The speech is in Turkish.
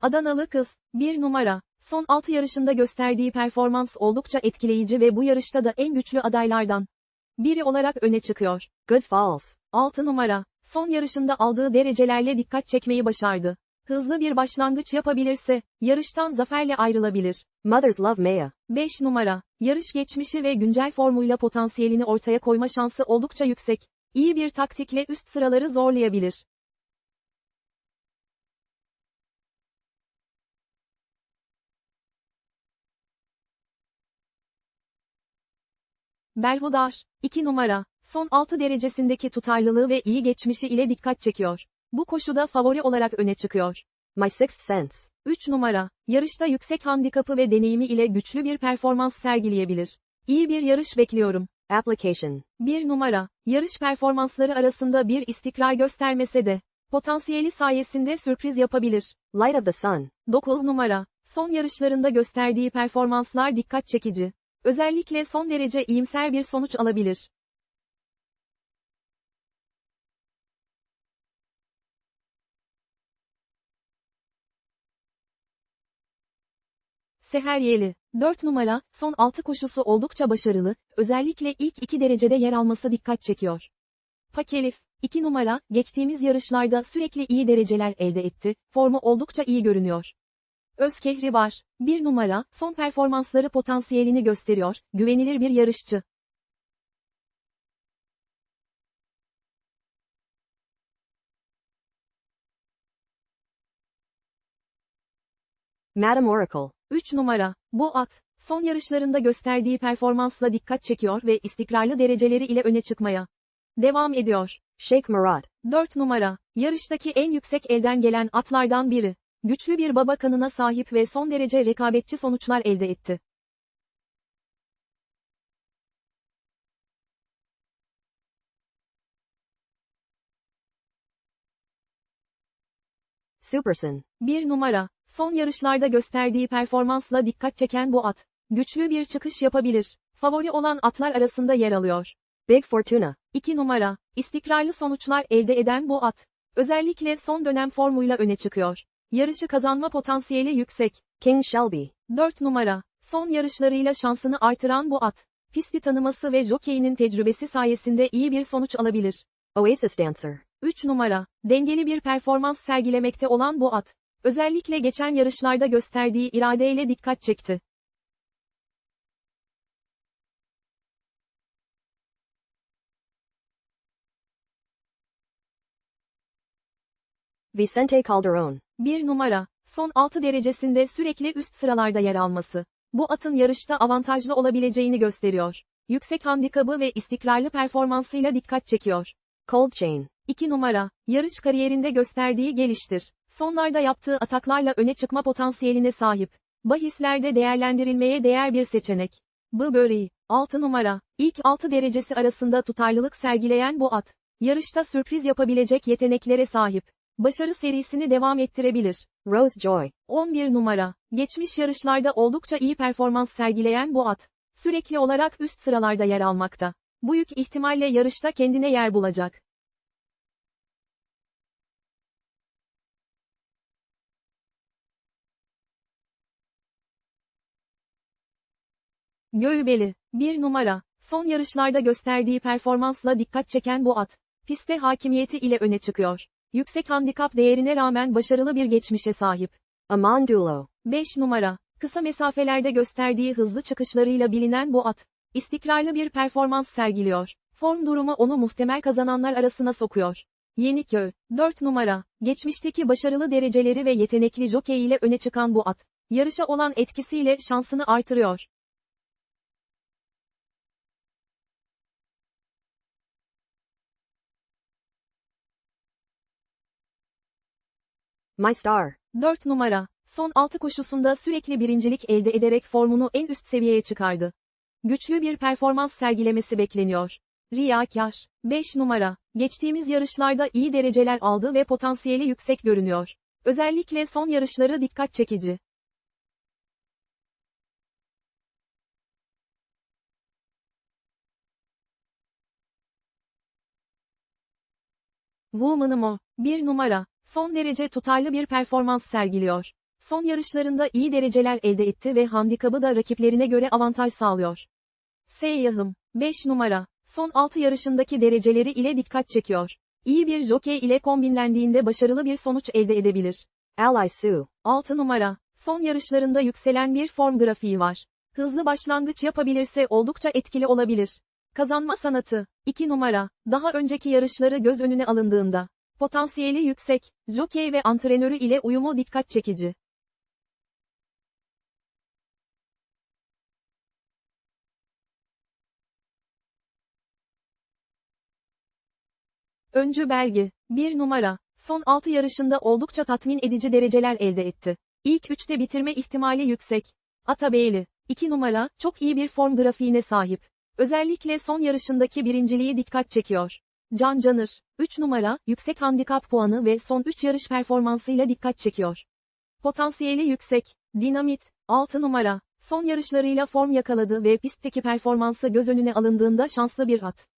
Adanalı kız, bir numara. Son 6 yarışında gösterdiği performans oldukça etkileyici ve bu yarışta da en güçlü adaylardan biri olarak öne çıkıyor. Good Falls. 6 numara. Son yarışında aldığı derecelerle dikkat çekmeyi başardı. Hızlı bir başlangıç yapabilirse, yarıştan zaferle ayrılabilir. Mother's Love Maya. 5 numara. Yarış geçmişi ve güncel formuyla potansiyelini ortaya koyma şansı oldukça yüksek. İyi bir taktikle üst sıraları zorlayabilir. Berhudar, 2 numara, son 6 derecesindeki tutarlılığı ve iyi geçmişi ile dikkat çekiyor. Bu koşuda favori olarak öne çıkıyor. My Sixth Sense. 3 numara, yarışta yüksek handikapı ve deneyimi ile güçlü bir performans sergileyebilir. İyi bir yarış bekliyorum. Application. 1 numara, yarış performansları arasında bir istikrar göstermese de, potansiyeli sayesinde sürpriz yapabilir. Light of the Sun. 9 numara, son yarışlarında gösterdiği performanslar dikkat çekici. Özellikle son derece iyimser bir sonuç alabilir. Seheryeli, 4 numara, son 6 koşusu oldukça başarılı, özellikle ilk 2 derecede yer alması dikkat çekiyor. Pakelif, 2 numara, geçtiğimiz yarışlarda sürekli iyi dereceler elde etti, formu oldukça iyi görünüyor. Özkehri var. 1 numara, son performansları potansiyelini gösteriyor, güvenilir bir yarışçı. Madam Oracle. 3 numara, bu at, son yarışlarında gösterdiği performansla dikkat çekiyor ve istikrarlı dereceleri ile öne çıkmaya devam ediyor. Sheikh Murad. 4 numara, yarıştaki en yüksek elden gelen atlardan biri. Güçlü bir baba kanına sahip ve son derece rekabetçi sonuçlar elde etti. Superson. 1 numara, son yarışlarda gösterdiği performansla dikkat çeken bu at. Güçlü bir çıkış yapabilir. Favori olan atlar arasında yer alıyor. Big Fortuna. 2 numara, istikrarlı sonuçlar elde eden bu at. Özellikle son dönem formuyla öne çıkıyor. Yarışı kazanma potansiyeli yüksek. King Shelby. 4 numara, son yarışlarıyla şansını artıran bu at. Pisti tanıması ve jokeyinin tecrübesi sayesinde iyi bir sonuç alabilir. Oasis Dancer. 3 numara, dengeli bir performans sergilemekte olan bu at. Özellikle geçen yarışlarda gösterdiği iradeyle dikkat çekti. Vicente Calderon. 1 numara, son 6 derecesinde sürekli üst sıralarda yer alması. Bu atın yarışta avantajlı olabileceğini gösteriyor. Yüksek handikabı ve istikrarlı performansıyla dikkat çekiyor. Cold Chain. 2 numara, yarış kariyerinde gösterdiği geliştir. Sonlarda yaptığı ataklarla öne çıkma potansiyeline sahip. Bahislerde değerlendirilmeye değer bir seçenek. Burberry, 6 numara, ilk 6 derecesi arasında tutarlılık sergileyen bu at. Yarışta sürpriz yapabilecek yeteneklere sahip. Başarı serisini devam ettirebilir. Rose Joy. 11 numara, geçmiş yarışlarda oldukça iyi performans sergileyen bu at. Sürekli olarak üst sıralarda yer almakta. Büyük ihtimalle yarışta kendine yer bulacak. Göğübeli, 1 numara, son yarışlarda gösterdiği performansla dikkat çeken bu at. Piste hakimiyeti ile öne çıkıyor. Yüksek handikap değerine rağmen başarılı bir geçmişe sahip. Amandulo. 5 numara, kısa mesafelerde gösterdiği hızlı çıkışlarıyla bilinen bu at. İstikrarlı bir performans sergiliyor. Form durumu onu muhtemel kazananlar arasına sokuyor. Yeniköy, 4 numara, geçmişteki başarılı dereceleri ve yetenekli jokey ile öne çıkan bu at. Yarışa olan etkisiyle şansını artırıyor. My Star. 4 numara, son 6 koşusunda sürekli birincilik elde ederek formunu en üst seviyeye çıkardı. Güçlü bir performans sergilemesi bekleniyor. Riyakar, 5 numara, geçtiğimiz yarışlarda iyi dereceler aldı ve potansiyeli yüksek görünüyor. Özellikle son yarışları dikkat çekici. Woman'ım o, 1 numara, son derece tutarlı bir performans sergiliyor. Son yarışlarında iyi dereceler elde etti ve handikabı da rakiplerine göre avantaj sağlıyor. Seyyahım, 5 numara, son 6 yarışındaki dereceleri ile dikkat çekiyor. İyi bir jokey ile kombinlendiğinde başarılı bir sonuç elde edebilir. Ally Sue. 6 numara, son yarışlarında yükselen bir form grafiği var. Hızlı başlangıç yapabilirse oldukça etkili olabilir. Kazanma sanatı, 2 numara, daha önceki yarışları göz önüne alındığında, potansiyeli yüksek, jokey ve antrenörü ile uyumu dikkat çekici. Öncü belge, 1 numara, son 6 yarışında oldukça tatmin edici dereceler elde etti. İlk 3'te bitirme ihtimali yüksek. Atabeyli, 2 numara, çok iyi bir form grafiğine sahip. Özellikle son yarışındaki birinciliği dikkat çekiyor. Can Canır, 3 numara, yüksek handikap puanı ve son 3 yarış performansıyla dikkat çekiyor. Potansiyeli yüksek. Dinamit, 6 numara, son yarışlarıyla form yakaladı ve pistteki performansı göz önüne alındığında şanslı bir at.